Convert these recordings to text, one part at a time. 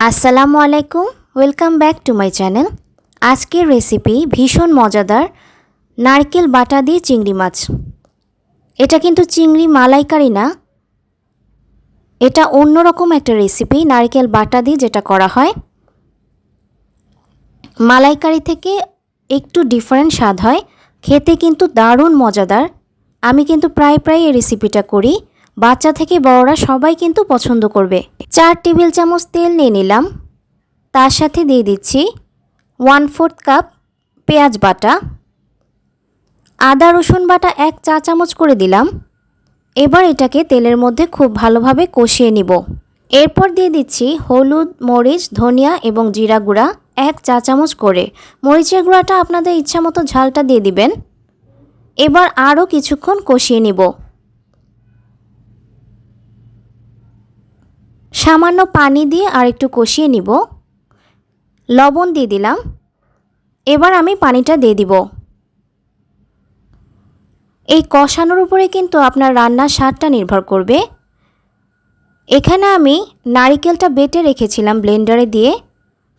আসসালামু আলাইকুম, welcome back to my channel. আজকের রেসিপি ভীষণ মজাদার নারকেল বাটা দিয়ে চিংড়ি মাছ। এটা কিন্তু চিংড়ি মালাইকারি না। এটা অন্যরকম একটা রেসিপি, নারকেল বাটা দিয়ে যেটা করা হয়। মালাইকারি থেকে একটু ডিফারেন্ট স্বাদ হয়। খেতে কিন্তু দারুণ মজাদার। আমি কিন্তু প্রায় প্রায় এই রেসিপিটা করি। বাচ্চা থেকে বড়রা সবাই কিন্তু পছন্দ করবে। চার টেবিল চামচ তেল নিয়ে নিলাম। তার সাথে দিয়ে দিচ্ছি ওয়ান ফোর্থ কাপ পেঁয়াজ বাটা। আদা, রসুন বাটা এক চা চামচ করে দিলাম। এবার এটাকে তেলের মধ্যে খুব ভালোভাবে কষিয়ে নিব। এরপর দিয়ে দিচ্ছি হলুদ, মরিচ, ধনিয়া এবং জিরা গুঁড়া এক চা চামচ করে। মরিচের গুঁড়াটা আপনাদের ইচ্ছা মতো ঝালটা দিয়ে দিবেন। এবার আরও কিছুক্ষণ কষিয়ে নিব। সামান্য পানি দিয়ে আর একটু কষিয়ে নিব। লবণ দিয়ে দিলাম। এবার আমি পানিটা দিয়ে দিব। এই কষানোর উপরে কিন্তু আপনার রান্নার স্বাদটা নির্ভর করবে। এখানে আমি নারিকেলটা বেটে রেখেছিলাম ব্লেন্ডারে দিয়ে।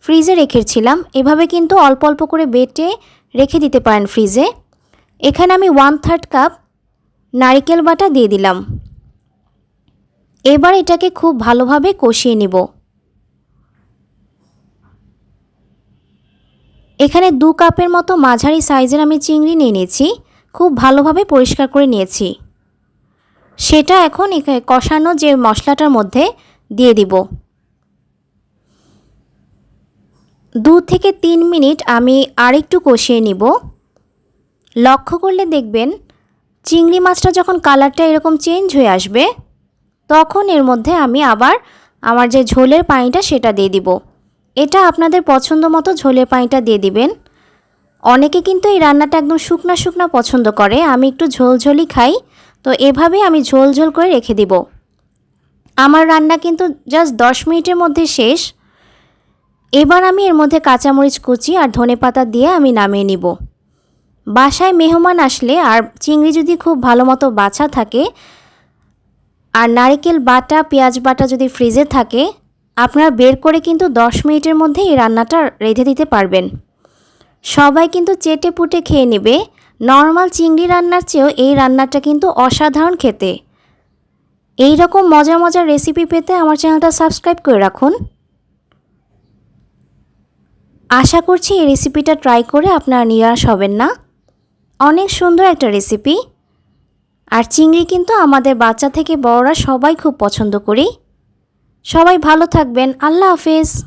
ফ্রিজে রেখেছিলাম। এভাবে কিন্তু অল্প অল্প করে বেটে রেখে দিতে পারেন ফ্রিজে। এখানে আমি ওয়ান থার্ড কাপ নারিকেল বাটা দিয়ে দিলাম। এবার এটাকে খুব ভালোভাবে কষিয়ে নিব। এখানে দু কাপের মতো মাঝারি সাইজের আমি চিংড়ি নিয়ে নিয়েছি, খুব ভালোভাবে পরিষ্কার করে নিয়েছি। সেটা এখন কষানো যে মশলাটার মধ্যে দিয়ে দিব। দু থেকে তিন মিনিট আমি আরেকটু কষিয়ে নিব। লক্ষ্য করলে দেখবেন, চিংড়ি মাছটা যখন কালারটা এরকম চেঞ্জ হয়ে আসবে তখন এর মধ্যে আমি আবার আমার যে ঝোলের পানিটা সেটা দিয়ে দিব। এটা আপনাদের পছন্দ মতো ঝোলের পানিটা দিয়ে দিবেন। অনেকে কিন্তু এই রান্নাটা একদম শুকনা শুকনা পছন্দ করে। আমি একটু ঝোলঝোলই খাই। তো এভাবেই আমি ঝোল ঝোল করে রেখে দিব। আমার রান্না কিন্তু জাস্ট দশ মিনিটের মধ্যে শেষ। এবার আমি এর মধ্যে কাঁচামরিচ কুচি আর ধনে পাতা দিয়ে আমি নামিয়ে নিব। বাসায় মেহমান আসলে আর চিংড়ি যদি খুব ভালো মতো বাছা থাকে আর নারিকেল বাটা, পেঁয়াজ বাটা যদি ফ্রিজে থাকে, আপনারা বের করে কিন্তু দশ মিনিটের মধ্যে এই রান্নাটা রেঁধে দিতে পারবেন। সবাই কিন্তু চেটে পুটে খেয়ে নেবে। নর্মাল চিংড়ি রান্নার চেয়েও এই রান্নাটা কিন্তু অসাধারণ খেতে। এই রকম মজার মজার রেসিপি পেতে আমার চ্যানেলটা সাবস্ক্রাইব করে রাখুন। আশা করছি এই রেসিপিটা ট্রাই করে আপনারা নিরাশ হবেন না। অনেক সুন্দর একটা রেসিপি আর চিংড়ি কিন্তু আমাদের বাচ্চা থেকে বড়রা সবাই খুব পছন্দ করি। সবাই ভালো থাকবেন। আল্লাহ হাফেজ।